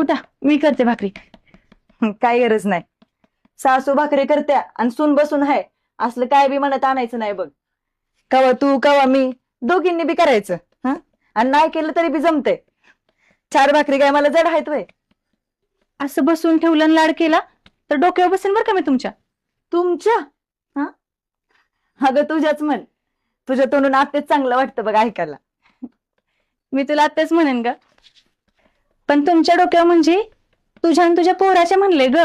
उठा मी करते भाकरी. काय गरज नाही. सासू भाकरी करत्या आणि सून बसून आहे असलं काय बी म्हणत आणायचं नाही बघ. कवा तू कवा मी दोघींनी बी करायचं हं? आणि नाही केलं तरी बी जमते चार भाकरी काय मला जड आहेत वय असं बसून ठेवलं आणि लाड केला तर डोक्यावर बसेन बरं का मी तुमच्या. तुमच्या? हा? अगं तुझ्याच म्हण. तुझ्या तोंडून आतेच चांगलं वाटतं बघ ऐकायला. मी तुला आताच म्हणेन ग. पण तुमच्या डोक्यावर म्हणजे तुझ्या आणि तुझ्या पोराच्या म्हणले ग.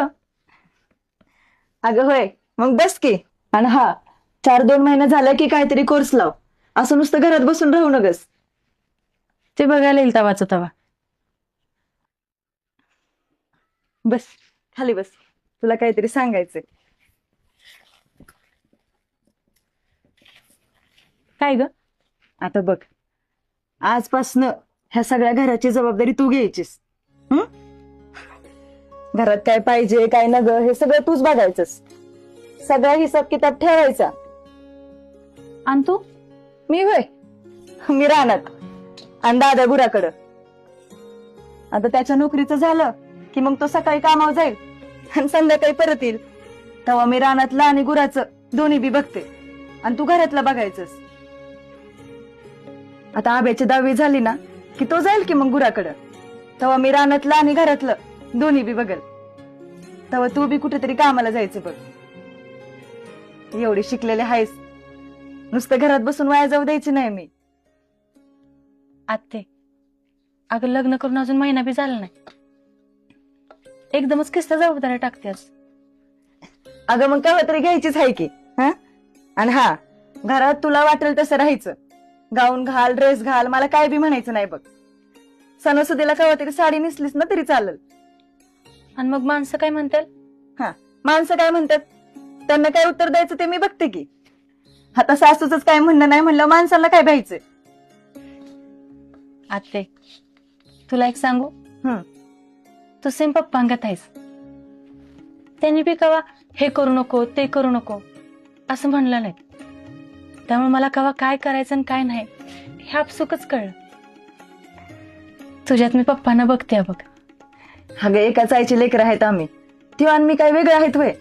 अगं होय मग बस की. आणि हा चार दोन महिने झाला की काहीतरी कोर्स लाव. असं नुसतं घरात बसून राहू नगस. ते बघायला येईल तवाचं तवा. बस खाली बस. तुला काहीतरी सांगायचंय. काय ग? आता बघ. आजपासनं ह्या सगळ्या घराची जबाबदारी तू घ्यायचीस. हं? घरात काय पाहिजे काय नग हे सगळं तूच बघायचंस. सगळा हिसाब किताब ठेवायचा. आणि तू? मी होय. मी राहणार आणि दादा गुराकडं आता त्याच्या नोकरीचं झालं की मग तो सकाळी कामावर जाईल. आणि संध्याकाळी परत येईल. तेव्हा मी रानातलं आणि गुराचं दोन्ही बी बघते. आणि तू घरातलं बघायचंस. आता आब्याची दहावी झाली ना की तो जाईल की मग गुराकडं. तेव्हा मी रानातलं आणि घरातलं दोन्ही बी बघल. तेव्हा तू बी कुठेतरी कामाला जायचं बघ. एवढी शिकलेले आहेस. नुसतं घरात बसून वाया जाऊ द्यायची नाही मी. आत्ते अगं लग्न करून अजून महिना बी झाला नाही. एकदमच किस्ता जबाबदारी टाकते अगं मग केव्हा तरी घ्यायचीच आहे की हा? आणि हा घरात तुला वाटेल तसं राहायचं. गाऊन घाल ड्रेस घाल मला काय बी म्हणायचं नाही बघ. सणासुदीला केव्हा तरी साडी नेसलीस ना तरी चालेल. आणि मग माणसं काय म्हणतात? हा माणसं काय म्हणतात? त्यांना काय उत्तर द्यायचं ते मी बघते की. आता सासूच काय म्हणणं नाही म्हणलं माणसाला काय भ्यायचं आत्ते तुला एक सांगू? हं. तू सेम पप्पांगत आहेस. त्यांनी बी कवा हे करू नको ते करू नको असं म्हणलं नाही त्यामुळे मला कवा काय करायचं आणि काय नाही हे आपसुकच कळलं. तुझ्यात मी पप्पांना बघते बघ. अगं एकाच आईची लेकर आहेत आम्ही. तेव्हा आणि मी काय वेगळे आहेत वय